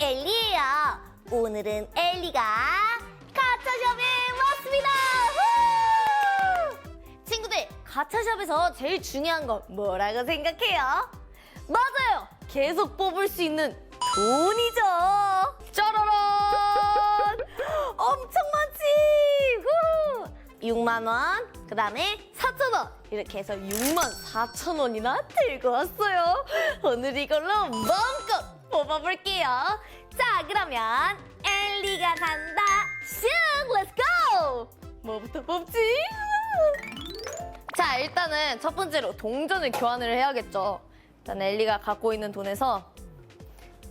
엘리예요. 오늘은 엘리가 가차샵에 왔습니다. 후! 친구들, 가차샵에서 제일 중요한 건 뭐라고 생각해요? 맞아요. 계속 뽑을 수 있는 돈이죠. 짜라란! 엄청 많지. 후! 6만 원, 그 다음에 4천 원 이렇게 해서 6만 4천 원이나 들고 왔어요. 오늘 이걸로 마음껏 뽑아볼게요. 자, 그러면 엘리가 간다. 슝, 렛츠 고! 뭐부터 뽑지? 자, 일단은 첫 번째로 동전을 교환을 해야겠죠. 일단 엘리가 갖고 있는 돈에서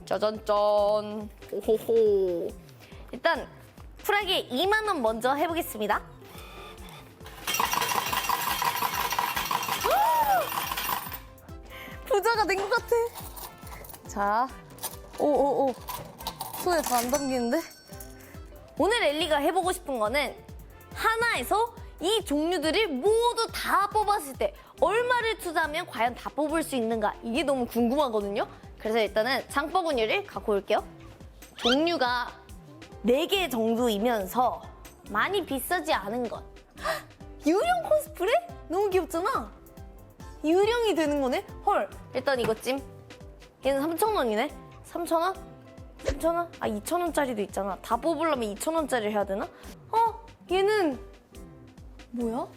짜잔짠 오호호 일단 쿨하게 2만 원 먼저 해보겠습니다. 부자가 된 것 같아. 자, 오오오 손에 다 안 담기는데? 오늘 엘리가 해보고 싶은 거는 하나에서 이 종류들을 모두 다 뽑았을 때 얼마를 투자하면 과연 다 뽑을 수 있는가 이게 너무 궁금하거든요. 그래서 일단은 장바구니를 갖고 올게요. 종류가 4개 정도이면서 많이 비싸지 않은 것. 헉, 유령 코스프레? 너무 귀엽잖아. 유령이 되는 거네? 헐. 일단 이것쯤. 얘는 3,000원이네. 3,000원? 3,000원? 아, 2,000원짜리도 있잖아. 다 뽑으려면 2,000원짜리 해야 되나? 어? 얘는 뭐야?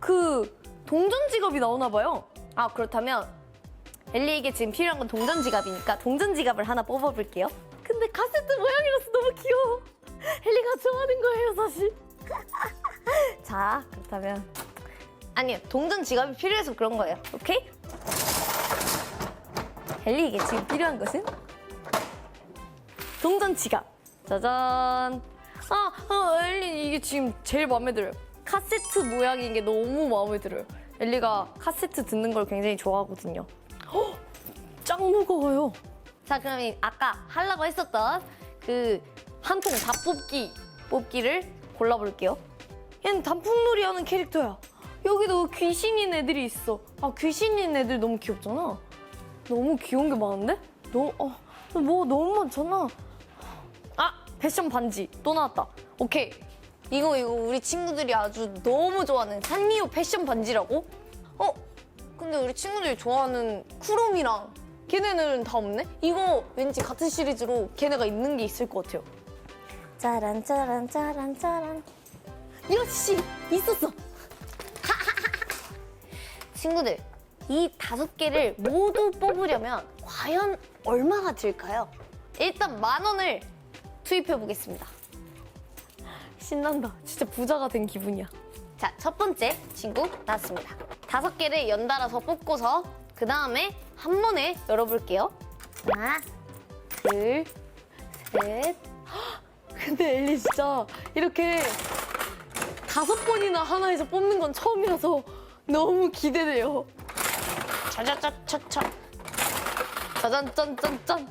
그 동전 지갑이 나오나 봐요. 아, 그렇다면 엘리에게 지금 필요한 건 동전 지갑이니까 동전 지갑을 하나 뽑아볼게요. 근데 카세트 모양이라서 너무 귀여워. 엘리가 좋아하는 거예요, 사실. 자, 그렇다면 아니요, 동전 지갑이 필요해서 그런 거예요. 오케이? 엘리에게 지금 필요한 것은 동전 지갑. 짜잔. 아, 아, 엘리 이게 지금 제일 마음에 들어요. 카세트 모양인 게 너무 마음에 들어요. 엘리가 카세트 듣는 걸 굉장히 좋아하거든요. 헉, 짱 무거워요. 자, 이 아까 하려고 했었던 그 한 통 다 뽑기 뽑기를 골라볼게요. 얘는 단풍놀이 하는 캐릭터야. 여기도 귀신인 애들이 있어. 아, 귀신인 애들 너무 귀엽잖아. 너무 귀여운 게 많은데? 너, 어, 뭐 너무 많잖아. 아, 패션 반지 또 나왔다. 오케이. 이거 이거 우리 친구들이 아주 너무 좋아하는 산리오 패션 반지라고? 어? 근데 우리 친구들이 좋아하는 쿠롬이랑 걔네는 다 없네? 이거 왠지 같은 시리즈로 걔네가 있는 게 있을 것 같아요. 짜란 짜란 짜란 짜란. 역시 있었어. 친구들, 이 다섯 개를 모두 뽑으려면 과연 얼마가 들까요? 일단 만 원을 투입해 보겠습니다. 신난다. 진짜 부자가 된 기분이야. 자, 첫 번째 친구 나왔습니다. 다섯 개를 연달아서 뽑고서 그 다음에 한 번에 열어볼게요. 하나, 둘, 셋. 헉, 근데 엘리 진짜 이렇게 다섯 번이나 하나에서 뽑는 건 처음이라서 너무 기대돼요. 짜자자차차. 짜잔짠짠짠.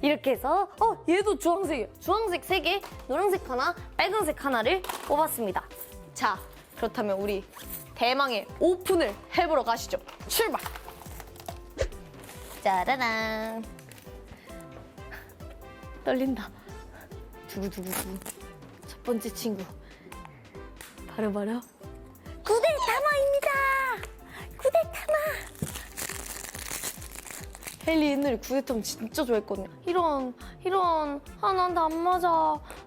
이렇게 해서 어 얘도 주황색이에요. 주황색 세 개, 노란색 하나, 빨간색 하나를 뽑았습니다. 자 그렇다면 우리 대망의 오픈을 해보러 가시죠. 출발. 짜라란. 떨린다. 두구두구두구. 첫 번째 친구. 바로 바로 헨리 옛날에 구데타마 진짜 좋아했거든요. 이런 이런 아난안 맞아.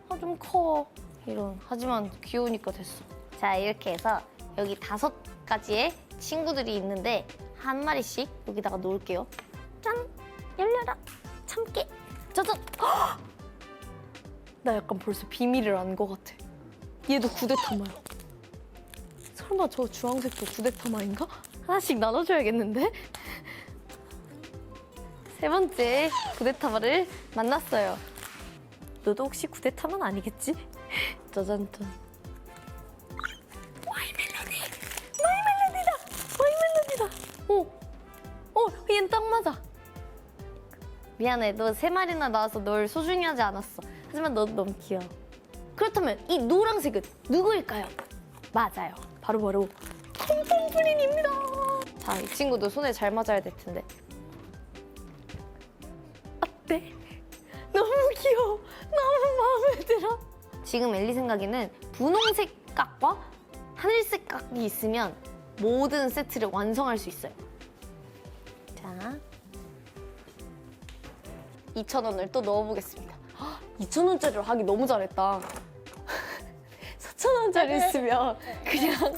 아 좀 커. 이런 하지만 귀여우니까 됐어. 자 이렇게 해서 여기 다섯 가지의 친구들이 있는데 한 마리씩 여기다가 놓을게요. 짠 열려라 참깨 짜잔. 헉! 나 약간 벌써 비밀을 안 것 같아. 얘도 구데타마야. 설마 저 주황색도 구데타마인가? 하나씩 나눠줘야겠는데? 세 번째 구데타마를 만났어요. 너도 혹시 구데타마는 아니겠지? 짜잔짠. 와이멜로디! 와이멜로디다! 와이멜로디다! 오! 어, 얘는 딱 맞아. 미안해. 너 세 마리나 나와서 널 소중히 하지 않았어. 하지만 너 너무 귀여워. 그렇다면 이 노란색은 누구일까요? 맞아요. 바로바로 콩콩프린입니다. 자, 이 친구도 손에 잘 맞아야 될 텐데. 들어. 지금 엘리 생각에는 분홍색 각과 하늘색 각이 있으면 모든 세트를 완성할 수 있어요. 자, 2,000원을 또 넣어보겠습니다. 2,000원짜리로 하기 너무 잘했다. 4,000원짜리 있으면 그냥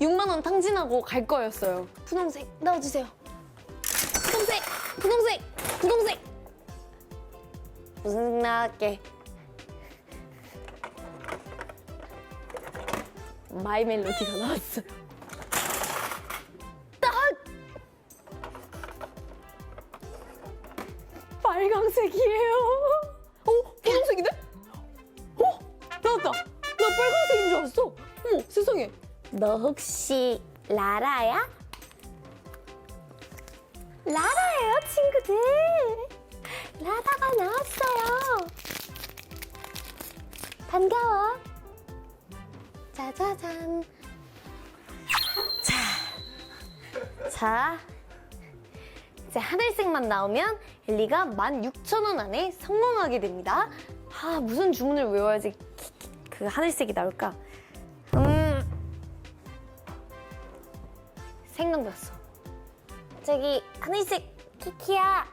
6만 원 탕진하고 갈 거였어요. 분홍색 넣어주세요. 분홍색, 분홍색, 분홍색. 무슨 색 나갈게? 마이 멜로디가 나왔어요. 딱! 빨강색이에요. 어? 분홍색이네? 어? 나왔다. 나 빨강색인 줄 알았어. 어머, 세상에. 너 혹시 라라야? 라라예요, 친구들. 라다가 나왔어요. 반가워. 짜자잔. 자, 자. 이제 하늘색만 나오면 엘리가 16,000원 안에 성공하게 됩니다. 아, 무슨 주문을 외워야지 그 하늘색이 나올까? 음. 생각났어. 저기 하늘색 키키야.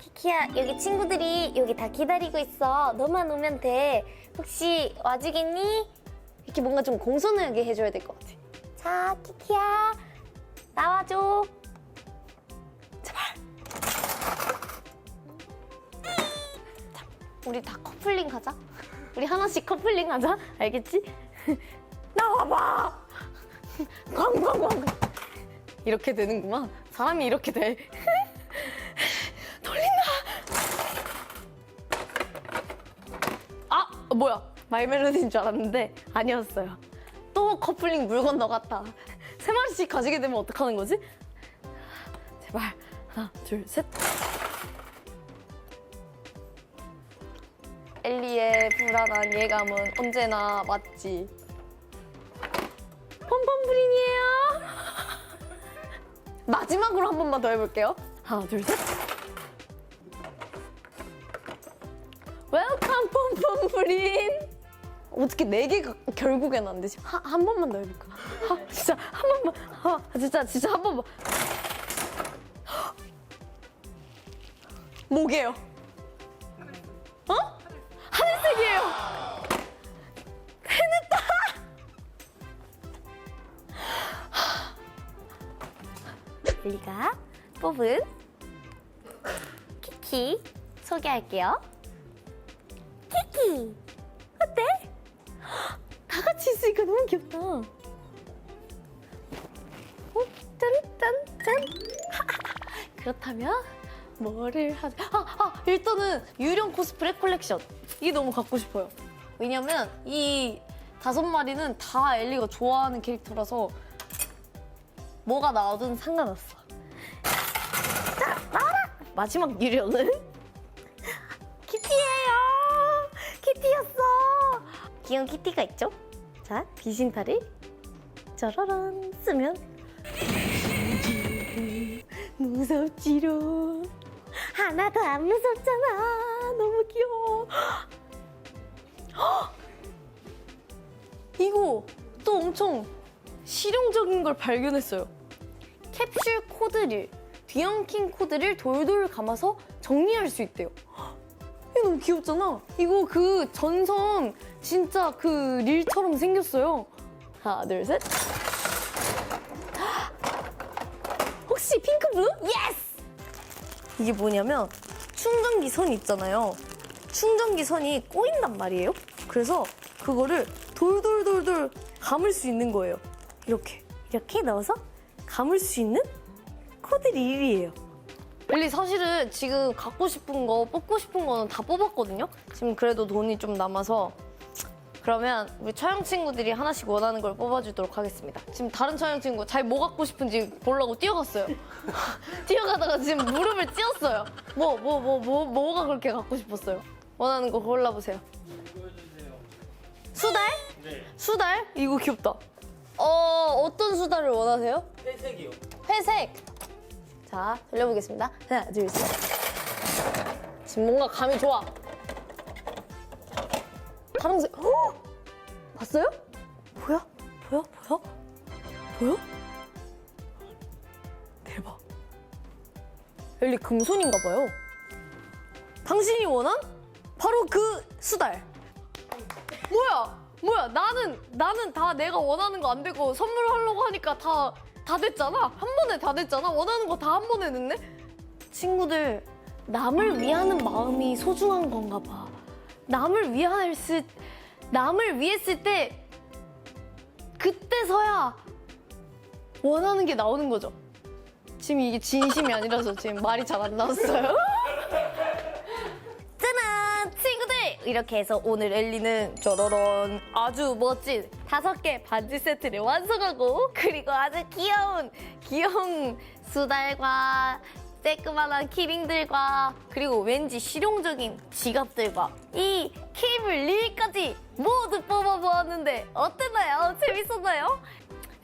키키야, 여기 친구들이 여기 다 기다리고 있어. 너만 오면 돼. 혹시 와주겠니? 이렇게 뭔가 좀 공손하게 해줘야 될 것 같아. 자, 키키야. 나와줘. 제발. 자, 우리 다 커플링 하자. 우리 하나씩 커플링 하자. 알겠지? 나와봐. 광광광. 이렇게 되는구만. 사람이 이렇게 돼. 돌린다. 아 뭐야 마이멜로디인 줄 알았는데 아니었어요. 또 커플링 물 건너 갔다. 세 마리씩 가지게 되면 어떡하는 거지? 제발 하나 둘 셋. 엘리의 불안한 예감은 언제나 맞지. pompom프린이에요. 마지막으로 한 번만 더 해볼게요. 하나, 둘, 셋. 웰컴 pompom프린. 어떻게 네 개가 결국엔 안 되지? 한, 한 번만 더 해볼까? 아, 진짜 한 번만. 아, 진짜 진짜 한 번만. 뭐게요? 어? 하늘색이에요. 우리가 뽑은 키키 소개할게요. 키키? 다 같이 있으니까 너무 귀엽다. 어? 짠 짠 짠. 그렇다면 뭐를 하자? 아, 아 일단은 유령 코스프레 콜렉션 이게 너무 갖고 싶어요. 왜냐면 이 다섯 마리는 다 엘리가 좋아하는 캐릭터라서 뭐가 나오든 상관없어. 자, 나와라! 마지막 유령은 키티예요. 키티였어. 귀여운 키티가 있죠? 자, 귀신탈을 짜라란 쓰면 무섭지로 하나도 안 무섭잖아. 너무 귀여워. 헉! 이거 또 엄청 실용적인 걸 발견했어요. 캡슐 코드를 뒤엉킨 코드를 돌돌 감아서 정리할 수 있대요. 헉, 이거 너무 귀엽잖아. 이거 그 전선 진짜 그 릴처럼 생겼어요. 하나, 둘, 셋. 혹시 핑크 블루? 예스! 이게 뭐냐면 충전기 선 있잖아요. 충전기 선이 꼬인단 말이에요. 그래서 그거를 돌돌돌돌 감을 수 있는 거예요. 이렇게 이렇게 넣어서 감을 수 있는 코드 릴이에요. 릴리 사실은 지금 갖고 싶은 거 뽑고 싶은 거는 다 뽑았거든요. 지금 그래도 돈이 좀 남아서 그러면 우리 촬영 친구들이 하나씩 원하는 걸 뽑아주도록 하겠습니다. 지금 다른 촬영 친구 잘 뭐 갖고 싶은지 보려고 뛰어갔어요. 뛰어가다가 지금 무릎을 찧었어요. 뭐 뭐 뭐 뭐 뭐, 가 그렇게 갖고 싶었어요? 원하는 거 골라보세요. 수달? 네, 수달? 이거 귀엽다. 어 어떤 수달을 원하세요? 회색이요. 회색. 자 돌려보겠습니다. 하나 둘 셋. 지금 뭔가 감이 좋아. 파란색. 어? 봤어요? 보여? 보여? 보여? 보여? 대박. 엘리 금손인가 봐요. 당신이 원한 바로 그 수달. 뭐야? 뭐야? 나는 나는 다 내가 원하는 거 안 되고 선물하려고 하니까 다 다 됐잖아. 한 번에 다 됐잖아. 원하는 거 다 한 번에 됐네. 친구들 남을 위하는 마음이 소중한 건가 봐. 남을 위하였을 남을 위했을 때 그때서야 원하는 게 나오는 거죠. 지금 이게 진심이 아니라서 지금 말이 잘 안 나왔어요. 짜잔! 친구들! 이렇게 해서 오늘 엘리는 저러런 아주 멋진 다섯 개 반지 세트를 완성하고 그리고 아주 귀여운 귀여운 수달과 쬐끄만한 키링들과 그리고 왠지 실용적인 지갑들과 이 케이블 릴까지 모두 뽑아보았는데 어땠나요? 재밌었나요?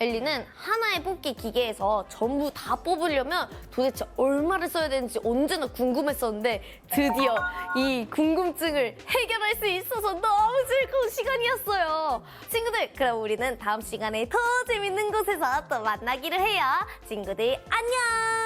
엘리는 하나의 뽑기 기계에서 전부 다 뽑으려면 도대체 얼마를 써야 되는지 언제나 궁금했었는데 드디어 이 궁금증을 해결할 수 있어서 너무 즐거운 시간이었어요. 친구들, 그럼 우리는 다음 시간에 더 재밌는 곳에서 또 만나기를 해요. 친구들, 안녕!